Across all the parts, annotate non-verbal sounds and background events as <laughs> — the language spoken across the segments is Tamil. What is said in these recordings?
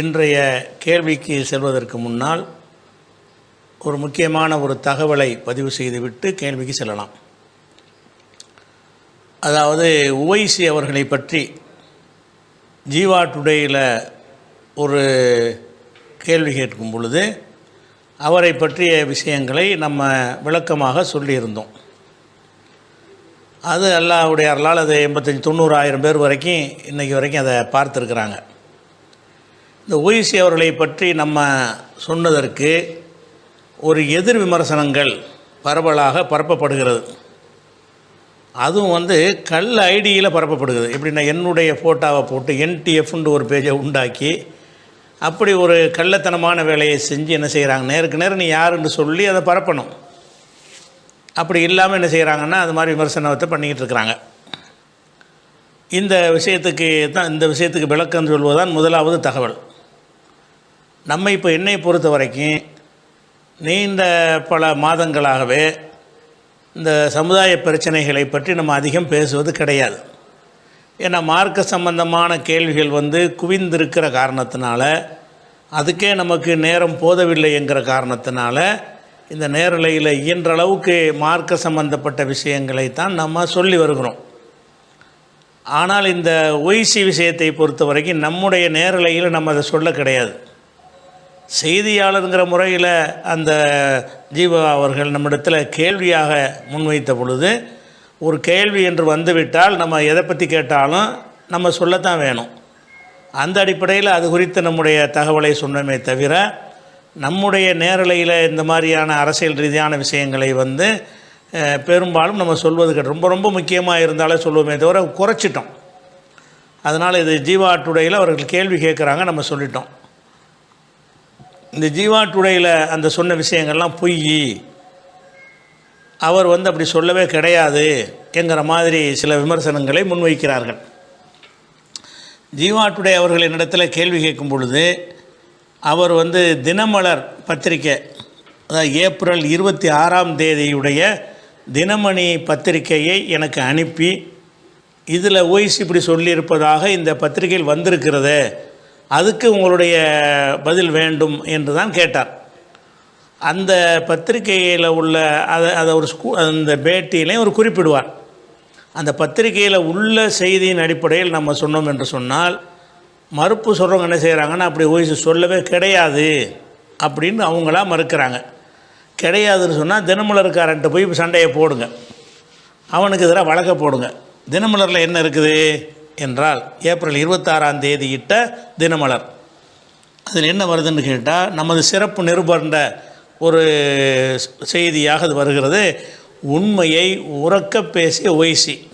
இன்றைய கேள்விக்கு செல்வதற்கு முன்னால் ஒரு முக்கியமான ஒரு தகவலை பதிவு செய்துவிட்டு கேள்விக்கு செல்லலாம். அதாவது உவைசி அவர்களை பற்றி ஜீவா டுடேயில் ஒரு கேள்வி கேட்கும் பொழுது அவரை பற்றிய விஷயங்களை நம்ம விளக்கமாக சொல்லியிருந்தோம். அது அல்லாவுடைய அருளால் அது எண்பத்தஞ்சு தொண்ணூறாயிரம் பேர் வரைக்கும் இன்றைக்கி வரைக்கும் அதை பார்த்துருக்குறாங்க. இந்த ஓய்சி அவர்களை பற்றி நம்ம சொன்னதற்கு ஒரு எதிர் விமர்சனங்கள் பரவலாக பரப்பப்படுகிறது. அதுவும் வந்து கல் ஐடியில் பரப்பப்படுகிறது. எப்படின்னா என்னுடைய ஃபோட்டோவை போட்டு என்டிஎஃப்னு ஒரு பேஜை உண்டாக்கி அப்படி ஒரு கள்ளத்தனமான வேலையை செஞ்சு என்ன செய்கிறாங்க நேருக்கு நேரம் நீ யாருன்னு சொல்லி அதை பரப்பணும். அப்படி இல்லாமல் என்ன செய்கிறாங்கன்னா அது மாதிரி விமர்சனத்தை பண்ணிக்கிட்டு இருக்கிறாங்க. இந்த விஷயத்துக்கு தான் இந்த விஷயத்துக்கு விளக்கம் சொல்வதுதான் முதலாவது தகவல். நம்ம இப்போ என்னை பொறுத்த வரைக்கும் நீண்ட பல மாதங்களாகவே இந்த சமுதாய பிரச்சனைகளை பற்றி நம்ம அதிகம் பேசுவது கிடையாது. ஏன்னா மார்க்க சம்பந்தமான கேள்விகள் வந்து குவிந்திருக்கிற காரணத்தினால அதுக்கே நமக்கு நேரம் போதவில்லை என்கிற காரணத்தினால இந்த நேரலையில் இயன்ற அளவுக்கு மார்க்க சம்பந்தப்பட்ட விஷயங்களை தான் நம்ம சொல்லி வருகிறோம். ஆனால் இந்த ஒய்சி விஷயத்தை பொறுத்த வரைக்கும் நம்முடைய நேரலையில் நம்ம அதை சொல்ல கிடையாது. செய்தியாளருங்கிற முறையில் அந்த ஜீவா அவர்கள் நம்மிடத்தில் கேள்வியாக முன்வைத்த பொழுது ஒரு கேள்வி என்று வந்துவிட்டால் நம்ம எதை பற்றி கேட்டாலும் நம்ம சொல்லத்தான் வேணும். அந்த அடிப்படையில் அது குறித்து நம்முடைய தகவலை சொன்னமே தவிர நம்முடைய நேரலையில் இந்த மாதிரியான அரசியல் ரீதியான விஷயங்களை வந்து பெரும்பாலும் நம்ம சொல்வது ரொம்ப ரொம்ப முக்கியமாக இருந்தாலே சொல்லுவோமே தவிர குறைச்சிட்டோம். அதனால் இது ஜீவா டுடேயில் அவர்கள் கேள்வி கேட்குறாங்க நம்ம சொல்லிட்டோம். இந்த ஜீவா டுடேயில் அந்த சொன்ன விஷயங்கள்லாம் பொய். அவர் வந்து அப்படி சொல்லவே கிடையாது என்கிற மாதிரி சில விமர்சனங்களை முன்வைக்கிறார்கள். ஜீவா டுடே அவர்கள் என்னிடத்தில் கேள்வி கேட்கும் பொழுது அவர் வந்து தினமலர் பத்திரிக்கை அதாவது ஏப்ரல் இருபத்தி ஆறாம் தேதியுடைய தினமணி பத்திரிகையை எனக்கு அனுப்பி இதில் ஓய்ஸ் இப்படி சொல்லியிருப்பதாக இந்த பத்திரிகையில் வந்திருக்கிறது. அதுக்கு உங்களுடைய பதில் வேண்டும் என்று தான் கேட்டார். அந்த பத்திரிகையில் உள்ள அதை அதை ஒரு ஸ்கூ அந்த பேட்டியிலையும் ஒரு குறிப்பிடுவார். அந்த பத்திரிகையில் உள்ள செய்தியின் அடிப்படையில் நம்ம சொன்னோம் என்று சொன்னால் மறுப்பு சொல்கிறவங்க என்ன செய்கிறாங்கன்னா அப்படி ஓய்ஸ் சொல்லவே கிடையாது அப்படின்னு அவங்களா மறுக்கிறாங்க. கிடையாதுன்னு சொன்னால் தினமலர்காரன்ட்ட போய் சண்டையை போடுங்க. அவனுக்கு எதிராக வழக்க போடுங்க. தினமலரில் என்ன இருக்குது? என்றால் ஏப்ரல் இருபத்தாறாம் தேதி இட்ட தினமலர். அதில் என்ன வருதுன்னு கேட்டால் நமது சிறப்பு நிருபர்ன்ற ஒரு செய்தியாக அது வருகிறது. உண்மையை உறக்க பேசிய ஒய்சி.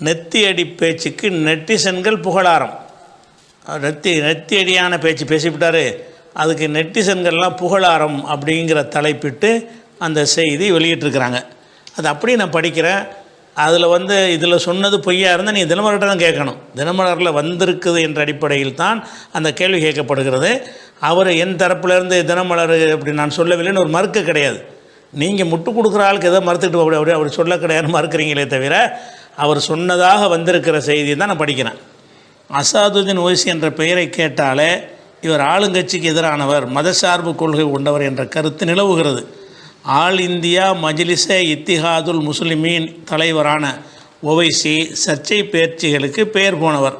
நெத்தியடி பேச்சுக்கு நெட்டிசன்கள் புகழாரம். நெத்தி நெத்தியடியான பேச்சு பேசிவிட்டார். அதுக்கு நெட்டிசன்கள்லாம் புகழாரம் அப்படிங்கிற தலைப்பிட்டு அந்த செய்தி வெளியிட்டிருக்கிறாங்க. அது அப்படியே நான் படிக்கிறேன். அதில் வந்து இதில் சொன்னது பொய்யா இருந்தால் நீ தினமலர்கிட்ட தான் கேட்கணும். தினமலரில் வந்திருக்குது என்ற அடிப்படையில் தான் அந்த கேள்வி கேட்கப்படுகிறது. அவர் என் தரப்புலேருந்து தினமலர் அப்படி நான் சொல்லவில்லைன்னு ஒரு மறுக்க கிடையாது. நீங்கள் முட்டு கொடுக்குற ஆளுக்கு எதோ மறுத்துட்டு அப்படி அப்படி அவர் சொல்ல கிடையாது <laughs> மறுக்கிறீங்களே தவிர அவர் சொன்னதாக வந்திருக்கிற செய்தியை தான் நான் படிக்கிறேன். அசாதுதீன் ஓசி என்ற பெயரை கேட்டாலே இவர் ஆளுங்கட்சிக்கு எதிரானவர் மதசார்பு கொள்கை கொண்டவர் என்ற கருத்து நிலவுகிறது. ஆல் இந்தியா மஜ்லிச இத்திஹாதுல் முஸ்லிமீன் தலைவரான ஒவைசி சர்ச்சை பேச்சுகளுக்கு பெயர் போனவர்.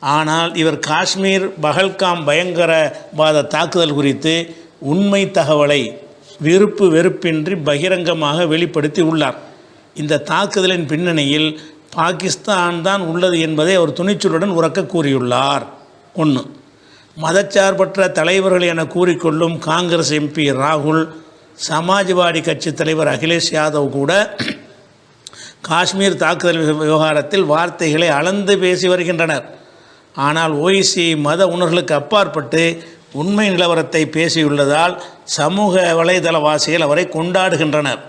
ஆனால் இவர் காஷ்மீர் பகல்காம் பயங்கரவாத தாக்குதல் குறித்து உண்மை தகவலை விருப்பு வெறுப்பின்றி பகிரங்கமாக வெளிப்படுத்தி உள்ளார். இந்த தாக்குதலின் பின்னணியில் பாகிஸ்தான் தான் உள்ளது என்பதை அவர் துணிச்சலுடன் உறக்க கூறியுள்ளார். ஒன்று மதச்சார்பற்ற தலைவர்கள் என கூறிக்கொள்ளும் காங்கிரஸ் எம்பி ராகுல் சமாஜ்வாடி கட்சி தலைவர் அகிலேஷ் யாதவ் கூட காஷ்மீர் தாக்குதல் விவகாரத்தில் வார்த்தைகளை அளந்து பேசி வருகின்றனர். ஆனால் ஓய்சி மத உணர்களுக்கு அப்பாற்பட்டு உண்மை நிலவரத்தை பேசியுள்ளதால் சமூக வலைதளவாசிகள் அவரை கொண்டாடுகின்றனர்.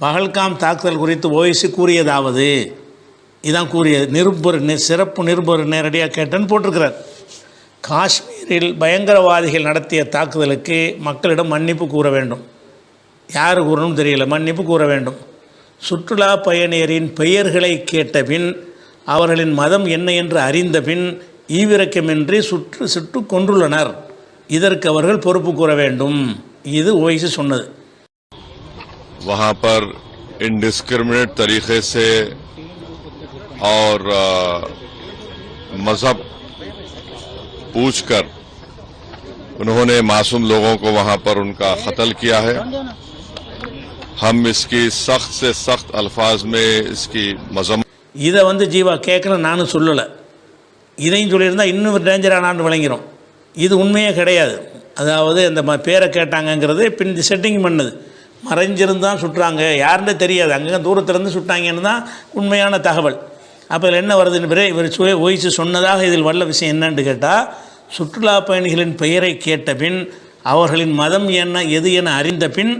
பகல்காம் தாக்குதல் குறித்து ஓய்சி கூறியதாவது இதான் கூறியது நிருபர் சிறப்பு நிருபர் நேரடியாக கேட்டேன்னு போட்டிருக்கிறார். காஷ்மீரில் பயங்கரவாதிகள் நடத்திய தாக்குதலுக்கு மக்களிடம் மன்னிப்பு கூற வேண்டும் யார் கூறணும் தெரியல மன்னிப்பு கூற வேண்டும் சுற்றுலா பயணியரின் பெயர்களை கேட்ட பின் அவர்களின் மதம் என்ன என்று அறிந்த பின் ஈவிரக்கமின்றி சுற்று சுட்டு கொன்றுள்ளனர் இதற்கு அவர்கள் பொறுப்பு கூற வேண்டும் இது ஓய்சி சொன்னது वहां पर इंडिस्क्रिमिनेट तरीके से और अ, मजहब पूछकर उन्होंने मासूम लोगों को वहां पर उनका कत्ल किया है हम इसकी सख्त से सख्त अल्फाज में इसकी मजम्मत இதை வந்து ஜீவா கேட்கல நானும் சொல்லலை இதையும் சொல்லியிருந்தா இன்னும் டேஞ்சரானான்னு விளங்கிரும் இது உண்மையே கிடையாது அதாவது இந்த ம பேரை கேட்டாங்கங்கிறது பின் செட்டிங் பண்ணுது மறைஞ்சிருந்தான் சுட்டுறாங்க யாருன்னே தெரியாது அங்கங்கே தூரத்துலேருந்து சுட்டாங்கன்னு தான் உண்மையான தகவல் அப்போ இதில் என்ன வருதுன்னு பிறகு இவர் சுய ஓய்ச்சி சொன்னதாக இதில் வல்ல விஷயம் என்னன்னு கேட்டால் சுற்றுலா பயணிகளின் பெயரை கேட்ட பின் அவர்களின் மதம் என்ன எது என அறிந்த பின்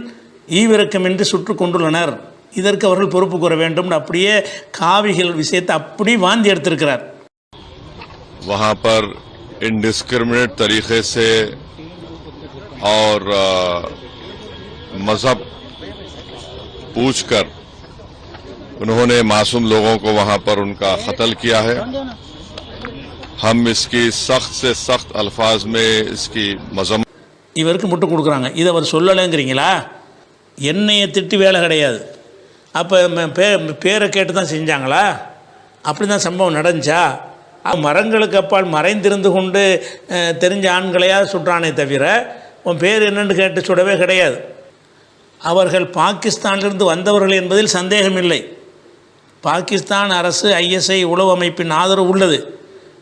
ஈவிரக்கமின்றி சுட்டு கொண்டுள்ளனர் இதற்கு அவர்கள் பொறுப்பு கூற வேண்டும் அப்படியே காவிகள் விஷயத்தை அப்படி வாந்தி எடுத்திருக்கிறார் वहां पर इंडिस्क्रिमिनेट तरीके से और अ, मजहब पूछकर उन्होंने मासूम लोगों को वहां पर उनका कत्ल किया है हम इसकी सख्त से सख्त अल्फाज में इसकी मजम्मत இவருக்கு முட்டு கொடுக்குறாங்க இதை அவர் சொல்லலைங்கிறீங்களா என்னையை திட்டி வேலை கிடையாது அப்போ பே பேரை கேட்டு தான் செஞ்சாங்களா அப்படி தான் சம்பவம் நடந்துச்சா அ, மரங்களுக்கு அப்பால் மறைந்திருந்து கொண்டு அஹ், தெரிஞ்ச ஆண்களையா சுட்டானே தவிர உன் பேர் என்னன்னு கேட்டு சுடவே கிடையாது அவர்கள் பாகிஸ்தானிலிருந்து வந்தவர்கள் என்பதில் சந்தேகமில்லை பாகிஸ்தான் அரசு ஐஎஸ்ஐ உளவு அமைப்பின் ஆதரவு உள்ளது.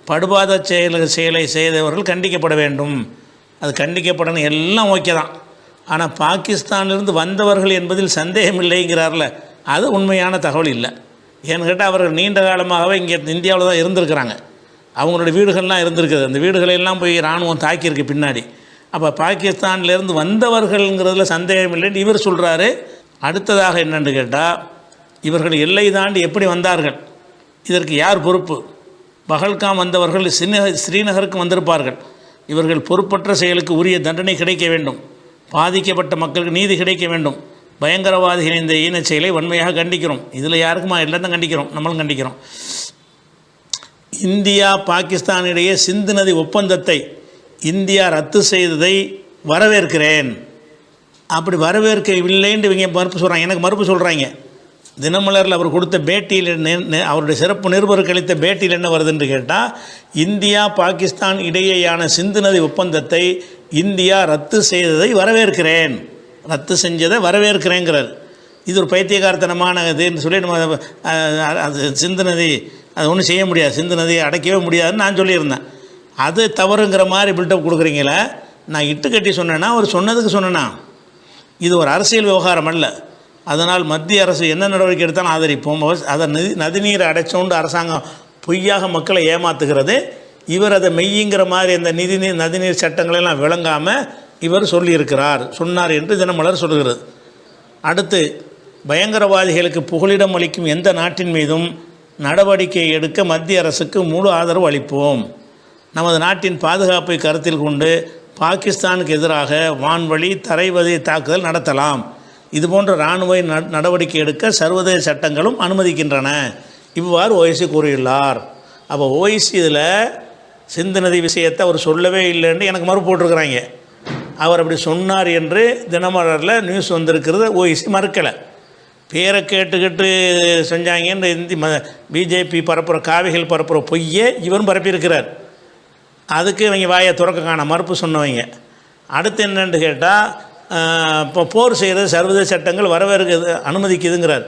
படுபாத செயல் செயலை செய்தவர்கள் கண்டிக்கப்பட வேண்டும். அது கண்டிக்கப்படணும் எல்லாம் ஓகே தான். ஆனால் பாகிஸ்தானிலிருந்து வந்தவர்கள் என்பதில் சந்தேகம் இல்லைங்கிறார்ல அது உண்மையான தகவல் இல்லை. ஏன்னு கேட்டால் அவர்கள் நீண்ட காலமாகவே இங்கே இந்தியாவில் தான் இருந்திருக்கிறாங்க. அவங்களோட வீடுகள்லாம் இருந்திருக்குது. அந்த வீடுகளையெல்லாம் போய் இராணுவம் தாக்கியிருக்கு பின்னாடி. அப்போ பாகிஸ்தான்லேருந்து வந்தவர்கள்ங்கிறதுல சந்தேகம் இல்லைன்னு இவர் சொல்கிறாரு அடுத்ததாக என்னென்னு கேட்டால் இவர்கள் எல்லை தாண்டி எப்படி வந்தார்கள்? இதற்கு யார் பொறுப்பு? பகல்காம் வந்தவர்கள் சின்ன ஸ்ரீநகருக்கு வந்திருப்பார்கள். இவர்கள் பொறுப்பற்ற செயலுக்கு உரிய தண்டனை கிடைக்க வேண்டும். பாதிக்கப்பட்ட மக்களுக்கு நீதி கிடைக்க வேண்டும். பயங்கரவாதிகளின் இந்த ஈன செயலை வன்மையாக கண்டிக்கிறோம். இதில் யாருக்குமா? எல்லாத்தையும் கண்டிக்கிறோம். நம்மளும் கண்டிக்கிறோம். இந்தியா பாகிஸ்தானிடையே சிந்து நதி ஒப்பந்தத்தை இந்தியா ரத்து செய்ததை வரவேற்கிறேன். அப்படி வரவேற்க இல்லைன்ட்டு இவங்க மறுப்பு சொல்கிறாங்க எனக்கு மறுப்பு சொல்கிறாங்க தினமலரில் அவர் கொடுத்த பேட்டியில் நெ- அவருடைய சிறப்பு நிருபர் கழித்த பேட்டியில் என்ன வருதுன்னு கேட்டால் இந்தியா பாகிஸ்தான் இடையேயான சிந்து நதி ஒப்பந்தத்தை இந்தியா ரத்து செய்ததை வரவேற்கிறேன். ரத்து செஞ்சதை வரவேற்கிறேங்கிறார். இது ஒரு பைத்தியகார்த்தனமான இதுன்னு சொல்லி நம்ம அது சிந்து நதி அது ஒன்றும் செய்ய முடியாது. சிந்து நதியை அடைக்கவே முடியாதுன்னு நான் சொல்லியிருந்தேன். அது தவறுங்கிற மாதிரி பில்டப் கொடுக்குறீங்களே நான் இட்டு கட்டி சொன்னேன்னா அவர் சொன்னதுக்கு சொன்னேன்னா இது ஒரு அரசியல் விவகாரம் அல்ல. அதனால் மத்திய அரசு என்ன நடவடிக்கை எடுத்தாலும் ஆதரிப்போம். அதை நதி நதிநீரை அடைச்சோண்டு அரசாங்கம் பொய்யாக மக்களை ஏமாத்துகிறது. இவர் அதை மெய்யுங்கிற மாதிரி அந்த நிதிநீர் நதிநீர் சட்டங்களெல்லாம் விளங்காமல் இவர் சொல்லியிருக்கிறார் சொன்னார் என்று தினமலர் சொல்கிறது. அடுத்து பயங்கரவாதிகளுக்கு புகலிடம் அளிக்கும் எந்த நாட்டின் மீதும் நடவடிக்கை எடுக்க மத்திய அரசுக்கு முழு ஆதரவு அளிப்போம். நமது நாட்டின் பாதுகாப்பை கருத்தில் கொண்டு பாகிஸ்தானுக்கு எதிராக வான்வழி தரைவதை தாக்குதல் நடத்தலாம். இதுபோன்ற இராணுவ நடவடிக்கை எடுக்க சர்வதேச சட்டங்களும் அனுமதிக்கின்றன. இவ்வாறு ஓய்சி கூறியுள்ளார். அப்போ ஓய்சி இதில் சிந்து நதி விஷயத்தை அவர் சொல்லவே இல்லைன்னு எனக்கு மறுப்பு போட்டிருக்கிறாங்க. அவர் அப்படி சொன்னார் என்று தினமலரில் நியூஸ் வந்திருக்கிறது ஓய்சி மறுக்கலை. பேரை கேட்டுக்கிட்டு செஞ்சாங்கன்னு இந்தி ம பிஜேபி பரப்புகிற காவிகள் பரப்புகிற பொய்யே இவரும் பரப்பியிருக்கிறார். அதுக்கு இவங்க வாயை துறக்க காண மறுப்பு சொன்னவங்க. அடுத்து என்னென்று கேட்டால் இப்போ போர் செய்கிறது சர்வதேச சட்டங்கள் வரவேற்கிறது அனுமதிக்குதுங்கிறார்.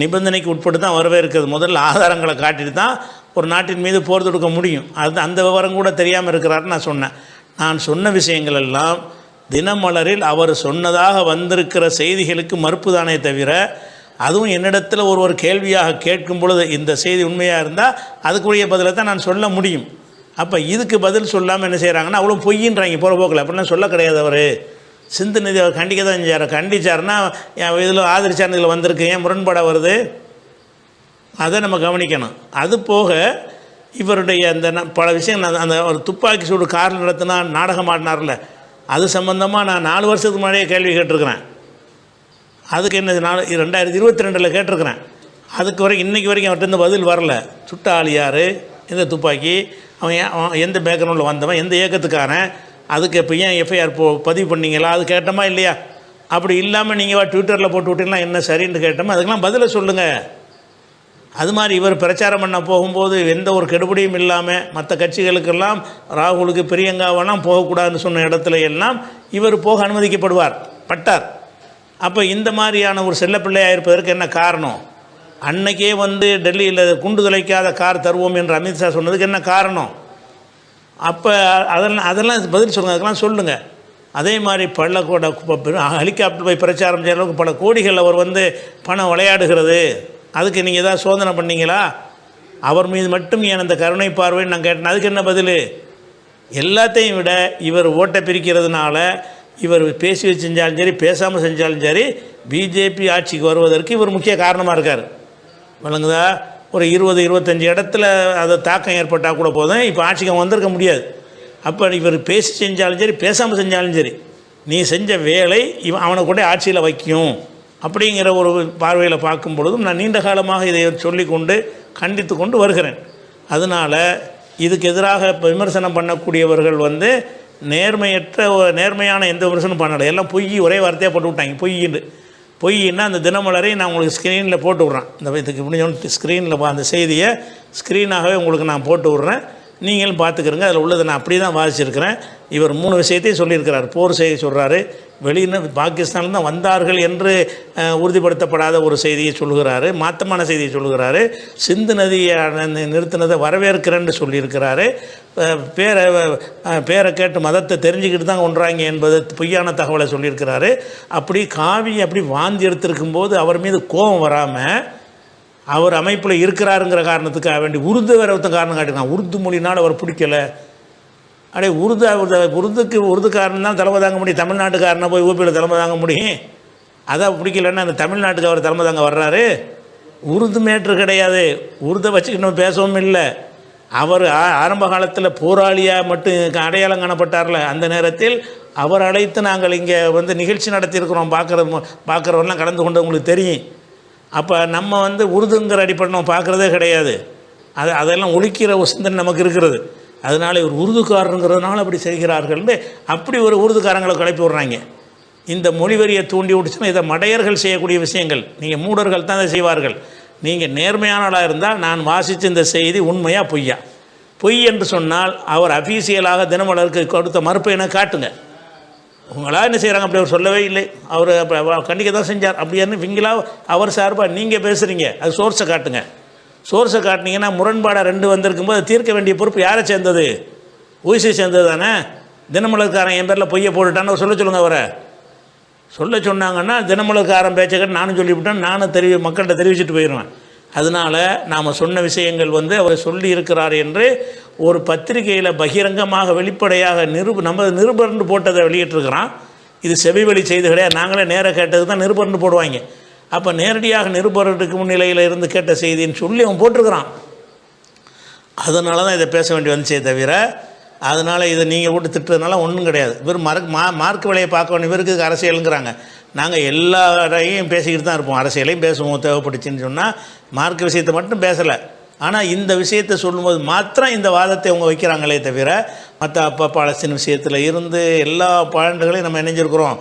நிபந்தனைக்கு உட்பட்டு தான் வரவேற்கிறது முதல்ல ஆதாரங்களை காட்டிட்டு தான் ஒரு நாட்டின் மீது போர் தொடுக்க முடியும். அது அந்த விவரம் கூட தெரியாமல் இருக்கிறாருன்னு நான் சொன்னேன். நான் சொன்ன விஷயங்கள் எல்லாம் தினமலரில் அவர் சொன்னதாக வந்திருக்கிற செய்திகளுக்கு மறுப்பு தானே தவிர அதுவும் என்னிடத்தில் ஒரு ஒரு கேள்வியாக கேட்கும் பொழுது இந்த செய்தி உண்மையாக இருந்தால் அதுக்குரிய பதிலை தான் நான் சொல்ல முடியும். அப்போ இதுக்கு பதில் சொல்லாமல் என்ன செய்கிறாங்கன்னா அவ்வளோ பொய்யின்றாங்க போகிற போக்கில். அப்படிலாம் சொல்ல கிடையாது அவர். சிந்து அவர் கண்டிக்க தான் செஞ்சார். கண்டிச்சாருன்னா இதில் ஆதரிச்சார் இதில் வந்திருக்கு ஏன் முரண்பாடாக வருது? அதை நம்ம கவனிக்கணும். அது போக இவருடைய அந்த பல விஷயங்கள் அந்த- அந்த ஒரு துப்பாக்கி சூடு காரில் நடத்தினா நாடகம் ஆடினார்ல அது சம்பந்தமாக நான் நாலு வருஷத்துக்கு முன்னாடியே கேள்வி கேட்டிருக்கிறேன். அதுக்கு என்ன நாலு ரெண்டாயிரத்தி இருபத்தி ரெண்டில் கேட்டிருக்கிறேன். அதுக்கு வரைக்கும் இன்றைக்கி வரைக்கும் அவர்கிட்ட பதில் வரல. சுட்ட ஆள் யார்? இந்த துப்பாக்கி? அவன் அவன் எந்த பேக்ரவுண்டில் வந்தவன்? எந்த இயக்கத்துக்காரன்? அதுக்கு இப்போ ஏன் எஃப்ஐஆர் போ பதிவு பண்ணீங்களா? அது கேட்டோமா இல்லையா? அப்படி இல்லாமல் நீங்கள் வா ட்விட்டரில் போட்டு விட்டீங்கன்னா என்ன சரின்னு கேட்டோமா? அதுக்கெல்லாம் பதிலை சொல்லுங்கள் அது மாதிரி இவர் பிரச்சாரம் பண்ண போகும்போது எந்த ஒரு கெடுபடியும் இல்லாமல் மற்ற கட்சிகளுக்கெல்லாம் ராகுலுக்கு பிரியங்காவெல்லாம் போகக்கூடாதுன்னு சொன்ன இடத்துல எல்லாம் இவர் போக அனுமதிக்கப்படுவார். பட்டார். அப்போ இந்த மாதிரியான ஒரு செல்லப்பிள்ளையாக இருப்பதற்கு என்ன காரணம்? அன்னைக்கே வந்து டெல்லியில் குண்டு துளைக்காத கார் தருவோம் என்று அமித்ஷா சொன்னதுக்கு என்ன காரணம்? அப்போ அதெல்லாம் அதெல்லாம் பதில் சொல்லுங்கள் அதுக்கெல்லாம் சொல்லுங்கள் அதே மாதிரி பல கூட ஹெலிகாப்டர் போய் பிரச்சாரம் செய்கிற அளவுக்கு பல கோடிகள் அவர் வந்து பணம் விளையாடுகிறது. அதுக்கு நீங்கள் ஏதாவது சோதனை பண்ணீங்களா? அவர் மீது மட்டும் ஏன் அந்த கருணை பார்வைன்னு நான் கேட்டேன். அதுக்கு என்ன பதில்? எல்லாத்தையும் விட இவர் ஓட்டை பிரிக்கிறதுனால இவர் பேசி வச்சு செஞ்சாலும் சரி பேசாமல் செஞ்சாலும் சரி பிஜேபி ஆட்சிக்கு வருவதற்கு இவர் முக்கிய காரணமாக இருக்கார். விளங்குதா? ஒரு இருபது இருபத்தஞ்சி இடத்துல அது தாக்கம் ஏற்பட்டால் கூட போதும். இப்போ ஆட்சிக்கு வந்திருக்க முடியாது. அப்போ இவர் பேசி செஞ்சாலும் சரி பேசாமல் செஞ்சாலும் சரி நீ செஞ்ச வேலை இவன் அவனை கொண்டே ஆட்சியில் வைக்கும். அப்படிங்கிற ஒரு பார்வையில் பார்க்கும் பொழுதும் நான் நீண்ட காலமாக இதை சொல்லிக்கொண்டு கண்டித்து கொண்டு வருகிறேன். அதனால் இதுக்கு எதிராக விமர்சனம் பண்ணக்கூடியவர்கள் வந்து நேர்மையற்ற நேர்மையான எந்த விமர்சனம் பண்ணலை. எல்லாம் பொய் ஒரே வார்த்தையாக போட்டு விட்டாங்க பொய்ன்னு பொய்னா அந்த தினமலரை நான் உங்களுக்கு ஸ்க்ரீனில் போட்டு விட்றேன். இந்த இதுக்கு முடிஞ்சோன்னு ஸ்க்ரீனில் அந்த செய்தியை ஸ்க்ரீனாகவே உங்களுக்கு நான் போட்டு விட்றேன். நீங்களும் பார்த்துக்கிறங்க. அதில் உள்ளதை நான் அப்படி தான் வாசிச்சிருக்கிறேன். இவர் மூணு விஷயத்தையும் சொல்லியிருக்கிறார். போர் செய்தி சொல்கிறாரு வெளியின பாகிஸ்தானில் தான் வந்தார்கள் என்று உறுதிப்படுத்தப்படாத ஒரு செய்தியை சொல்கிறாரு மாத்தமான செய்தியை சொல்கிறாரு சிந்து நதியை நிறுத்தினதை வரவேற்கிறேன்னு சொல்லியிருக்கிறாரு. பேரை பேரை கேட்டு மதத்தை தெரிஞ்சுக்கிட்டு தான் ஒன்றாங்க என்பது பொய்யான தகவலை சொல்லியிருக்கிறாரு. அப்படி காவி அப்படி வாந்தி எடுத்திருக்கும்போது அவர் மீது கோபம் வராமல் அவர் அமைப்பில் இருக்கிறாருங்கிற காரணத்துக்காக வேண்டி உருது வேற ஒருத்தன் காரணம் காட்டினான். உருது மொழினால் அவர் பிடிக்கல. அடே உருது அவர் உருதுக்கு உருதுக்காரன் தான் தலைமை தாங்க முடியும். தமிழ்நாட்டுக்காரனை போய் ஊபியில் தலைமை தாங்க முடியும். அதான் பிடிக்கலன்னா அந்த தமிழ்நாட்டுக்கு அவர் தலைமை தாங்க வர்றாரு. உருது மேட்ரு கிடையாது. உருதை வச்சுக்கிட்டு பேசவும் இல்லை. அவர் ஆ- ஆரம்ப காலத்தில் போராளியாக மட்டும் அடையாளம் காணப்பட்டார்ல. அந்த நேரத்தில் அவர் அழைத்து நாங்கள் இங்கே வந்து நிகழ்ச்சி நடத்தியிருக்கிறோம். பார்க்குற பார்க்குறவரெல்லாம் கலந்து கொண்டு உங்களுக்கு தெரியும். அப்போ நம்ம வந்து உருதுங்கிற அடிப்படை நம்ம பார்க்குறதே கிடையாது. அது அதெல்லாம் ஒழிக்கிற சிந்தனை நமக்கு இருக்கிறது. அதனால் இவர் உருதுக்காரருங்கிறதுனால அப்படி செய்கிறார்கள்னு அப்படி ஒரு உருதுக்காரங்களை கிளப்பி விட்றாங்க. இந்த மொழிவரியை தூண்டி விட்டுச்சுன்னா இதை மடையர்கள் செய்யக்கூடிய விஷயங்கள். நீங்கள் மூடர்கள் தான் இதை செய்வார்கள். நீங்கள் நேர்மையானவளாக இருந்தால் நான் வாசித்த இந்த செய்தி உண்மையாக பொய்யா? பொய் என்று சொன்னால் அவர் அஃபீஷியலாக தினமலருக்கு கொடுத்த மறுப்பை என காட்டுங்க. உங்களா என்ன செய்கிறாங்க அப்படி அவர் சொல்லவே இல்லை. அவர் கண்டிக்க தான் செஞ்சார். அப்படின்னு விங்களா அவர் சார்பாக நீங்கள் பேசுகிறீங்க அது சோர்ஸை காட்டுங்க. சோர்ஸை காட்டினீங்கன்னா முரண்பாடாக ரெண்டு வந்திருக்கும்போது போது தீர்க்க வேண்டிய பொறுப்பு யாரை சேர்ந்தது? ஊசி சேர்ந்தது தானே? தினமலர்காரன் என் பேரில் பொய்யை போட்டுட்டான்னு சொல்ல சொல்லுங்கள் அவரை. சொல்ல சொன்னாங்கன்னா தினமலர்காரன் பேச்சை நானும் சொல்லிவிட்டேன். நானும் தெரிவி மக்கள்கிட்ட தெரிவிச்சுட்டு போயிடுவேன். அதனால் நாம் சொன்ன விஷயங்கள் வந்து அவர் சொல்லி இருக்கிறார் என்று ஒரு பத்திரிகையில் பகிரங்கமாக வெளிப்படையாக நிருப நம்ம நிருபர்னு போட்டதை வெளியிட்டிருக்கிறான். இது செவிவழி செய்தி கிடையாது. நாங்களே நேராக கேட்டது தான் நிருபர்னு போடுவாங்க. அப்போ நேரடியாக நிருபருக்கு முன்னிலையில் இருந்து கேட்ட செய்தின்னு சொல்லி அவன் போட்டிருக்கிறான். அதனால தான் இதை பேச வேண்டி வந்துச்சே தவிர அதனால் இதை நீங்கள் போட்டு திட்டுறதுனால ஒன்றும் கிடையாது. இவர் மார்க் மா மார்க் விலையை பார்க்க வேண்டிய இவருக்கு அரசியலுங்கிறாங்க. நாங்கள் எல்லாரையும் பேசிக்கிட்டு தான் இருப்போம். அரசியலையும் பேசுவோம் தேவைப்பட்டுச்சின்னு சொன்னால் மார்க் விஷயத்தை மட்டும் பேசலை. ஆனால் இந்த விஷயத்தை சொல்லும்போது மாத்திரம் இந்த வாதத்தை அவங்க வைக்கிறாங்களே தவிர மற்ற அப்பா பாலஸ்தீன் விஷயத்தில் இருந்து எல்லா பாயிண்டுகளையும் நம்ம இணைஞ்சிருக்கிறோம்.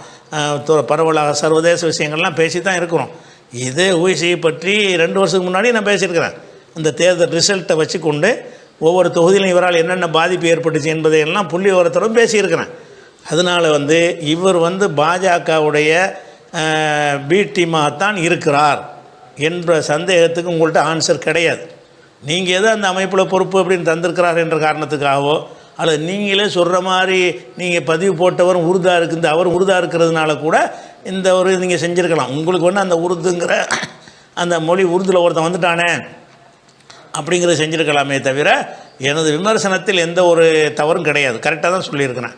பரவலாக சர்வதேச விஷயங்கள்லாம் பேசி தான் இருக்கிறோம். இதே ஊசியை பற்றி ரெண்டு வருஷத்துக்கு முன்னாடி நான் பேசியிருக்கிறேன். இந்த தேர்தல் ரிசல்ட்டை வச்சு கொண்டு ஒவ்வொரு தொகுதியிலும் இவரால் என்னென்ன பாதிப்பு ஏற்பட்டுச்சு என்பதையெல்லாம் புள்ளி விவரத்தோடும் பேசியிருக்கிறேன். அதனால் வந்து இவர் வந்து பாஜகவுடைய பீட்டிமா தான் இருக்கிறார் என்ற சந்தேகத்துக்கு உங்கள்கிட்ட ஆன்சர் கிடையாது. நீங்கள் எதோ அந்த அமைப்பில் பொறுப்பு அப்படின்னு தந்திருக்கிறார் என்ற காரணத்துக்காகவோ அல்லது நீங்களே சொல்கிற மாதிரி நீங்கள் பதிவு போட்டவர் உருதாக இருக்குது அவர் உருதாக இருக்கிறதுனால கூட இந்த ஒரு நீங்கள் செஞ்சுருக்கலாம். உங்களுக்கு ஒன்று அந்த உருதுங்கிற அந்த மொழி உருதுல ஒருத்தன் வந்துட்டானே அப்படிங்கிறத செஞ்சுருக்கலாமே தவிர எனது விமர்சனத்தில் எந்த ஒரு தவறும் கிடையாது. கரெக்டாக தான் சொல்லியிருக்கிறேன்.